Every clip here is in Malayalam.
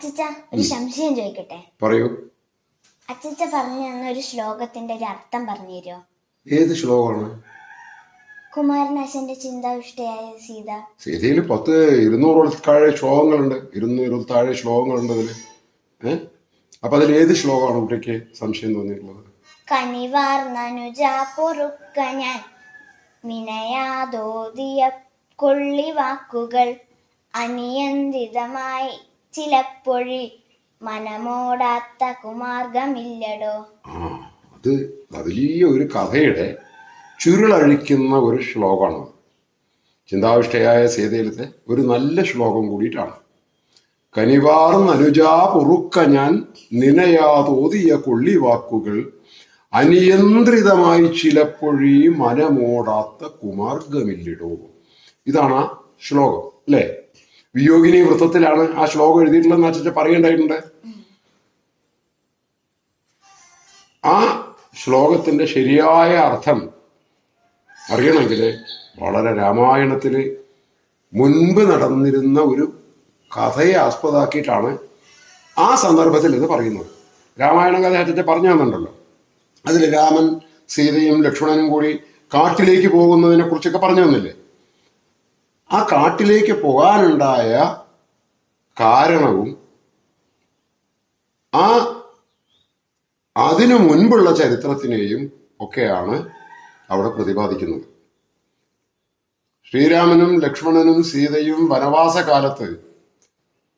അച്ചച്ച ഒരു സംശയം ചോദിക്കട്ടെ? പറയൂ. അച്ചച്ച പറഞ്ഞു തന്ന ഒരു ശ്ലോകത്തിന്റെ ഒരു അർത്ഥം പറഞ്ഞു തരുമോ ഏത് ശ്ലോകമാണ്? കുമാരനാശന്റെ ചിന്താവിഷ്ടയായ സീത. സീതയിൽ പത്ത് ഇരുന്നൂറോളം താഴെ ശ്ലോകങ്ങളുണ്ട്. ഇരുന്നൂറ് താഴെ ശ്ലോകങ്ങളുണ്ട് അതിൽ ഏ? അപ്പൊ അതിൽ ഏത് ശ്ലോകമാണ് കുട്ടിക്ക് സംശയം തോന്നിയിട്ടുള്ളത്? കനിവാർന്നനുജ പൊറുക്ക ഞാൻ. വിനയാതോതിയ കൊള്ളിവാക്കുകൾ അനിയന്ത്രിതമായി ചിലപ്പൊഴി മനമോടാത്ത കുമാർഗമില്ലടോ. അത് വലിയ ഒരു കഥയുടെ ചുരുളഴിക്കുന്ന ഒരു ശ്ലോകമാണ്. ചിന്താവിഷ്ടയായ സീതയിലത്തെ ഒരു നല്ല ശ്ലോകം കൂടിയിട്ടാണ്. കനിവാർന്ന് അനുജാ പൊറുക്ക ഞാൻ നിനയാതോതിയ കൊള്ളിവാക്കുകൾ അനിയന്ത്രിതമായി ചിലപ്പോഴി മനമോടാത്ത കുമാർഗമില്ലിടോ. ഇതാണ് ആ ശ്ലോകം അല്ലേ? വിയോഗിനി വൃത്തത്തിലാണ് ആ ശ്ലോകം എഴുതിയിട്ടുള്ളതെന്ന് അച്ഛൻ പറയേണ്ടതായിട്ടുണ്ട് ആ ശ്ലോകത്തിന്റെ ശരിയായ അർത്ഥം അറിയണമെങ്കിൽ വളരെ രാമായണത്തിൽ മുൻപ് നടന്നിരുന്ന ഒരു കഥയെ ആസ്പദമാക്കിയിട്ടാണ് ആ സന്ദർഭത്തിൽ ഇത് പറയുന്നത്. രാമായണ കഥ അച്ഛൻ പറഞ്ഞു തന്നിട്ടുണ്ടല്ലോ. അതിൽ രാമൻ സീതയും ലക്ഷ്മണനും കൂടി കാട്ടിലേക്ക് പോകുന്നതിനെ കുറിച്ചൊക്കെ പറഞ്ഞു തന്നില്ലേ? ആ കാട്ടിലേക്ക് പോകാനുണ്ടായ കാരണവും ആ അതിനു മുൻപുള്ള ചരിത്രത്തിനെയും ഒക്കെയാണ് അവിടെ പ്രതിപാദിക്കുന്നത്. ശ്രീരാമനും ലക്ഷ്മണനും സീതയും വനവാസ കാലത്ത്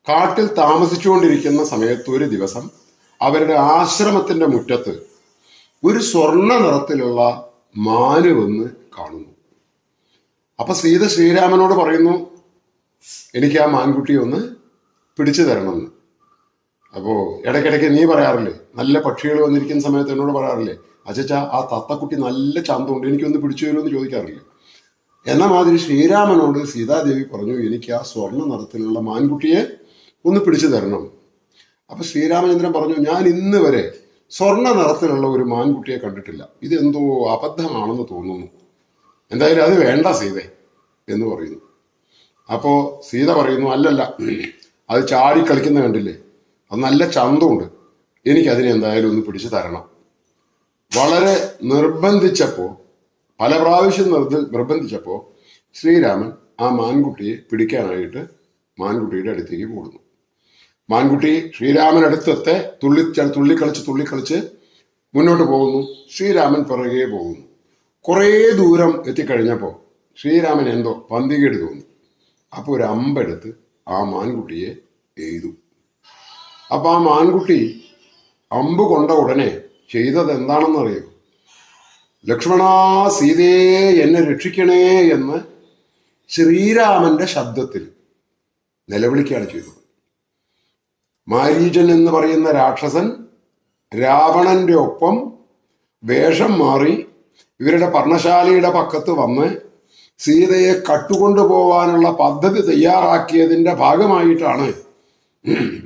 കാട്ടിൽ താമസിച്ചുകൊണ്ടിരിക്കുന്ന സമയത്ത് ഒരു ദിവസം അവരുടെ ആശ്രമത്തിന്റെ മുറ്റത്ത് ഒരു സ്വർണ നിറത്തിലുള്ള മാന് വന്ന് കാണുന്നു. അപ്പൊ സീത ശ്രീരാമനോട് പറയുന്നു എനിക്ക് ആ മാൻകുട്ടി ഒന്ന് പിടിച്ചു തരണമെന്ന്. അപ്പോ ഇടയ്ക്കിടയ്ക്ക് നീ പറയാറില്ലേ നല്ല പക്ഷികൾ വന്നിരിക്കുന്ന സമയത്ത് എന്നോട് പറയാറില്ലേ അച്ഛച്ചാ ആ തത്തക്കുട്ടി നല്ല ചന്തമുണ്ട് എനിക്കൊന്ന് പിടിച്ചു തരുമെന്ന് ചോദിക്കാറില്ലേ? എന്ന മാതിരി ശ്രീരാമനോട് സീതാദേവി പറഞ്ഞു എനിക്ക് ആ സ്വർണ നിറത്തിലുള്ള മാൻകുട്ടിയെ ഒന്ന് പിടിച്ചു തരണം. അപ്പൊ ശ്രീരാമചന്ദ്രൻ പറഞ്ഞു ഞാൻ ഇന്ന് വരെ സ്വർണ നിറത്തിലുള്ള ഒരു മാൻകുട്ടിയെ കണ്ടിട്ടില്ല. ഇതെന്തോ അബദ്ധമാണെന്ന് തോന്നുന്നു. എന്തായാലും അത് വേണ്ട സീതെ എന്ന് പറയുന്നു. അപ്പോ സീത പറയുന്നു അല്ലല്ല അത് ചാടി കളിക്കുന്ന കണ്ടില്ലേ? അത് നല്ല ചന്തമുണ്ട്. എനിക്കതിനെ എന്തായാലും ഒന്ന് പിടിച്ചു തരണം. വളരെ നിർബന്ധിച്ചപ്പോൾ പല പ്രാവശ്യം നിർബന്ധിച്ചപ്പോൾ നിർബന്ധിച്ചപ്പോ ശ്രീരാമൻ ആ മാൻകുട്ടിയെ പിടിക്കാനായിട്ട് മാൻകുട്ടിയുടെ അടുത്തേക്ക് കൂടുന്നു. മാൻകുട്ടി ശ്രീരാമൻ അടുത്തത്തെ തുള്ളി തുള്ളിക്കളിച്ച് തുള്ളിക്കളിച്ച് മുന്നോട്ട് പോകുന്നു. ശ്രീരാമൻ പിറകെ പോകുന്നു. കുറേ ദൂരം എത്തിക്കഴിഞ്ഞപ്പോൾ ശ്രീരാമൻ എന്തോ പന്തികേട് തോന്നി. അപ്പോൾ ഒരു അമ്പെടുത്ത് ആ മാൻകുട്ടിയെ എഴുതു അപ്പൊ ആ മാൻകുട്ടി അമ്പ് കൊണ്ട ഉടനെ ചെയ്തത് എന്താണെന്നറിയോ? ലക്ഷ്മണാ സീതയെ എന്നെ രക്ഷിക്കണേ എന്ന് ശ്രീരാമന്റെ ശബ്ദത്തിൽ നിലവിളിക്കുകയാണ് ചെയ്തത്. മാരീജൻ എന്ന് പറയുന്ന രാക്ഷസൻ രാവണന്റെ ഒപ്പം വേഷം മാറി ഇവരുടെ പർണശാലയുടെ പക്കത്ത് വന്ന് സീതയെ കട്ടുകൊണ്ടു പോവാനുള്ള പദ്ധതി തയ്യാറാക്കിയതിന്റെ ഭാഗമായിട്ടാണ്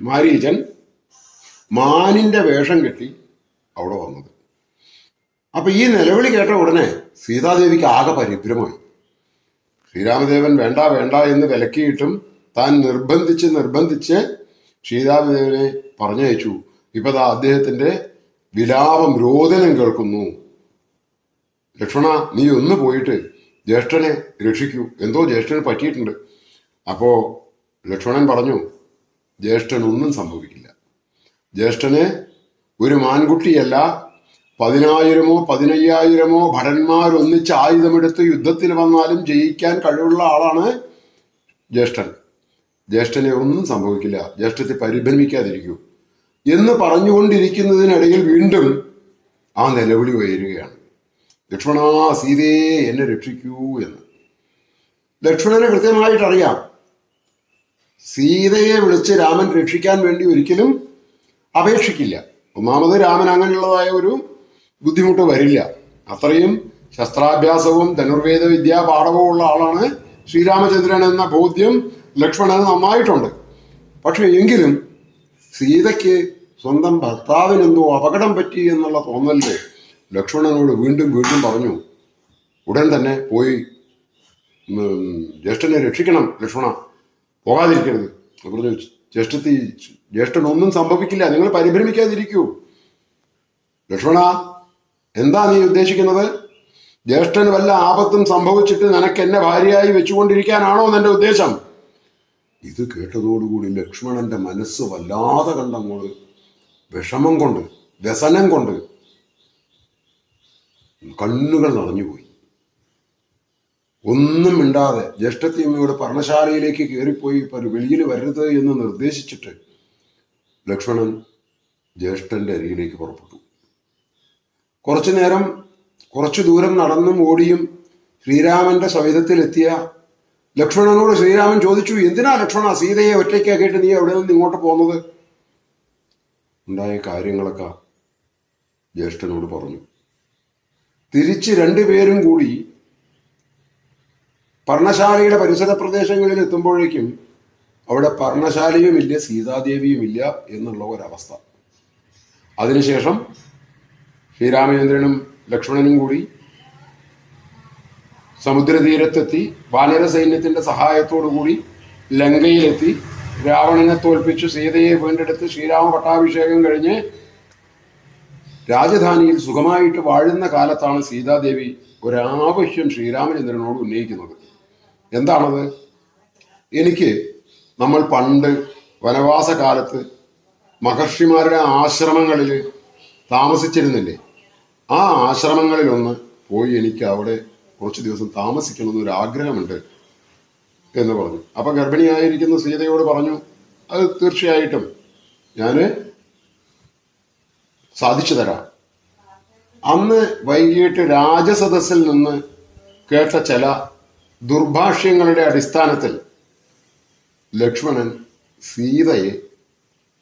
മാരീചൻ മാനിന്റെ വേഷം കെട്ടി അവിടെ വന്നത്. അപ്പൊ ഈ നിലവിളി കേട്ട ഉടനെ സീതാദേവിക്ക് ആകെ പരിഭ്രമായി ശ്രീരാമദേവൻ വേണ്ട വേണ്ട എന്ന് വിലക്കിയിട്ടും താൻ നിർബന്ധിച്ച് നിർബന്ധിച്ച് ശ്രീരാമദേവനെ പറഞ്ഞയച്ചു. ഇപ്പൊ അദ്ദേഹത്തിന്റെ വിലാപം രോദനം കേൾക്കുന്നു. ലക്ഷ്മണ നീ ഒന്ന് പോയിട്ട് ജ്യേഷ്ഠനെ രക്ഷിക്കൂ. എന്തോ ജ്യേഷ്ഠന് പറ്റിയിട്ടുണ്ട്. അപ്പോൾ ലക്ഷ്മണൻ പറഞ്ഞു ജ്യേഷ്ഠനൊന്നും സംഭവിക്കില്ല. ജ്യേഷ്ഠന് ഒരു മാൻകുട്ടിയല്ല പതിനായിരമോ പതിനയ്യായിരമോ ഭടന്മാരൊന്നിച്ച് ആയുധമെടുത്ത് യുദ്ധത്തിൽ വന്നാലും ജയിക്കാൻ കഴിവുള്ള ആളാണ് ജ്യേഷ്ഠൻ. ജ്യേഷ്ഠനെ ഒന്നും സംഭവിക്കില്ല. ജ്യേഷ്ഠത്തെ പരിഭ്രമിക്കാതിരിക്കൂ. എന്ന് പറഞ്ഞുകൊണ്ടിരിക്കുന്നതിനിടയിൽ വീണ്ടും ആ നിലവിളി ഉയരുകയാണ്. ലക്ഷ്മണ സീതയെ എന്നെ രക്ഷിക്കൂ എന്ന്. ലക്ഷ്മണന് കൃത്യമായിട്ട് അറിയാം. സീതയെ വിളിച്ച് രാമൻ രക്ഷിക്കാൻ വേണ്ടി ഒരിക്കലും അപേക്ഷിക്കില്ല. ഒന്നാമത് രാമൻ അങ്ങനെയുള്ളതായ ഒരു ബുദ്ധിമുട്ട് വരില്ല. അത്രയും ശസ്ത്രാഭ്യാസവും ധനുർവേദ വിദ്യാ പാഠവും ഉള്ള ആളാണ് ശ്രീരാമചന്ദ്രൻ എന്ന ബോധ്യം ലക്ഷ്മണന് നന്നായിട്ടുണ്ട്. പക്ഷെ എങ്കിലും സീതയ്ക്ക് സ്വന്തം ഭർത്താവിനെന്തോ അപകടം പറ്റി എന്നുള്ള തോന്നലിൽ ലക്ഷ്മണനോട് വീണ്ടും വീണ്ടും പറഞ്ഞു ഉടൻ തന്നെ പോയി ജ്യേഷ്ഠനെ രക്ഷിക്കണം ലക്ഷ്മണ. പോകാതിരിക്കരുത്. പറഞ്ഞു ജ്യേഷ്ഠത്തി ജ്യേഷ്ഠനൊന്നും സംഭവിക്കില്ല. നിങ്ങൾ പരിഭ്രമിക്കാതിരിക്കൂ. ലക്ഷ്മണ എന്താ നീ ഉദ്ദേശിക്കുന്നത്? ജ്യേഷ്ഠന് വല്ല ആപത്തും സംഭവിച്ചിട്ട് നിനക്ക് എന്നെ ഭാര്യയായി വെച്ചുകൊണ്ടിരിക്കാനാണോ എന്നെ ഉദ്ദേശം? ഇത് കേട്ടതോടുകൂടി ലക്ഷ്മണന്റെ മനസ്സ് വല്ലാതെ കണ്ടങ്ങോട്. വിഷമം കൊണ്ട് വ്യസനം കൊണ്ട് കണ്ണുകൾ നിറഞ്ഞുപോയി. ഒന്നും മിണ്ടാതെ ജ്യേഷ്ഠത്തിയമ്മയോട് പർണശാലയിലേക്ക് കയറിപ്പോയി വെളിയിൽ വരരുത് എന്ന് നിർദ്ദേശിച്ചിട്ട് ലക്ഷ്മണൻ ജ്യേഷ്ഠന്റെ അരികിലേക്ക് പുറപ്പെട്ടു. കുറച്ചു നേരം കുറച്ചു ദൂരം നടന്നും ഓടിയും ശ്രീരാമന്റെ സവിധത്തിലെത്തിയ ലക്ഷ്മണനോട് ശ്രീരാമൻ ചോദിച്ചു എന്തിനാ ലക്ഷ്മണ സീതയെ ഒറ്റയ്ക്കാക്കിയിട്ട് നീ എവിടെ നിന്ന് ഇങ്ങോട്ട് പോകുന്നത്? ഉണ്ടായ കാര്യങ്ങളൊക്കെ ജ്യേഷ്ഠനോട് പറഞ്ഞു. തിരിച്ച് രണ്ടുപേരും കൂടി പർണശാലയുടെ പരിസര പ്രദേശങ്ങളിൽ എത്തുമ്പോഴേക്കും അവിടെ പർണശാലയുമില്ല സീതാദേവിയുമില്ല എന്നുള്ള ഒരവസ്ഥ. അതിനുശേഷം ശ്രീരാമചന്ദ്രനും ലക്ഷ്മണനും കൂടി സമുദ്രതീരത്തെത്തി വാനര സൈന്യത്തിന്റെ കൂടി ലങ്കയിലെത്തി രാവണനെ തോൽപ്പിച്ച് സീതയെ വീണ്ടെടുത്ത് ശ്രീരാമ പട്ടാഭിഷേകം കഴിഞ്ഞ് രാജധാനിയിൽ സുഖമായിട്ട് വാഴുന്ന കാലത്താണ് സീതാദേവി ഒരാവശ്യം ശ്രീരാമചന്ദ്രനോട് ഉന്നയിക്കുന്നത്. എന്താണത്? എനിക്ക് നമ്മൾ പണ്ട് വനവാസ കാലത്ത് മഹർഷിമാരുടെ ആശ്രമങ്ങളിൽ താമസിച്ചിരുന്നില്ലേ? ആ ആശ്രമങ്ങളിലൊന്ന് പോയി എനിക്ക് അവിടെ കുറച്ച് ദിവസം താമസിക്കണം ഒരു ആഗ്രഹമുണ്ട് എന്ന് പറഞ്ഞു. അപ്പൊ ഗർഭിണിയായിരിക്കുന്ന സീതയോട് പറഞ്ഞു അത് തീർച്ചയായിട്ടും. ഞാൻ സാധിച്ചു തരാം അന്ന് വൈകിട്ട് രാജസദസ്സിൽ നിന്ന് കേട്ട ചില ദുർഭാഷ്യങ്ങളുടെ അടിസ്ഥാനത്തിൽ ലക്ഷ്മണൻ സീതയെ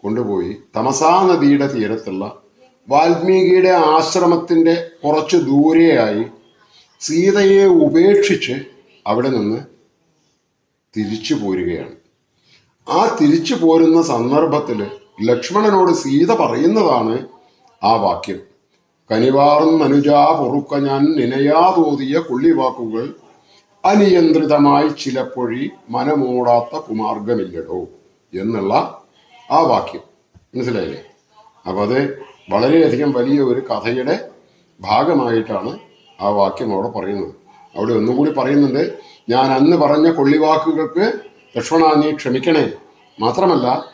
കൊണ്ടുപോയി തമസാ നദിയുടെ തീരത്തുള്ള വാൽമീകിയുടെ ആശ്രമത്തിന്റെ കുറച്ച് ദൂരെയായി സീതയെ ഉപേക്ഷിച്ച് അവിടെ നിന്ന് തിരിച്ചു പോരുകയാണ്. ആ തിരിച്ചു പോരുന്ന സന്ദർഭത്തിൽ ലക്ഷ്മണനോട് സീത പറയുന്നതാണ് ആ വാക്യം. കനിവാർന്നനുജാ പൊറുക്ക ഞാൻ നിനയാതോതിയ കൊള്ളിവാക്കുകൾ. അനിയന്ത്രിതമായി ചിലപ്പോഴി മനമോടാത്ത കുമാർഗമില്ലടോ എന്നുള്ള ആ വാക്യം. മനസ്സിലായില്ലേ? അപ്പൊ അത് വളരെയധികം വലിയ ഒരു കഥയുടെ ഭാഗമായിട്ടാണ് ആ വാക്യം അവിടെ പറയുന്നത്. അവിടെ ഒന്നും കൂടി പറയുന്നുണ്ട് ഞാൻ അന്ന് പറഞ്ഞ കൊള്ളിവാക്കുകൾക്ക് ലക്ഷ്മണ നീ ക്ഷമിക്കണേ. മാത്രമല്ല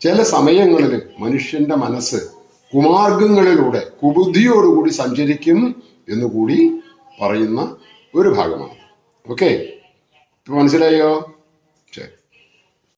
ചില സമയങ്ങളിൽ മനുഷ്യന്റെ മനസ്സ് കുമാർഗങ്ങളിലൂടെ കുബുദ്ധിയോടുകൂടി സഞ്ചരിക്കും എന്നുകൂടി പറയുന്ന ഒരു ഭാഗമാണ്. ഓക്കെ മനസ്സിലായോ?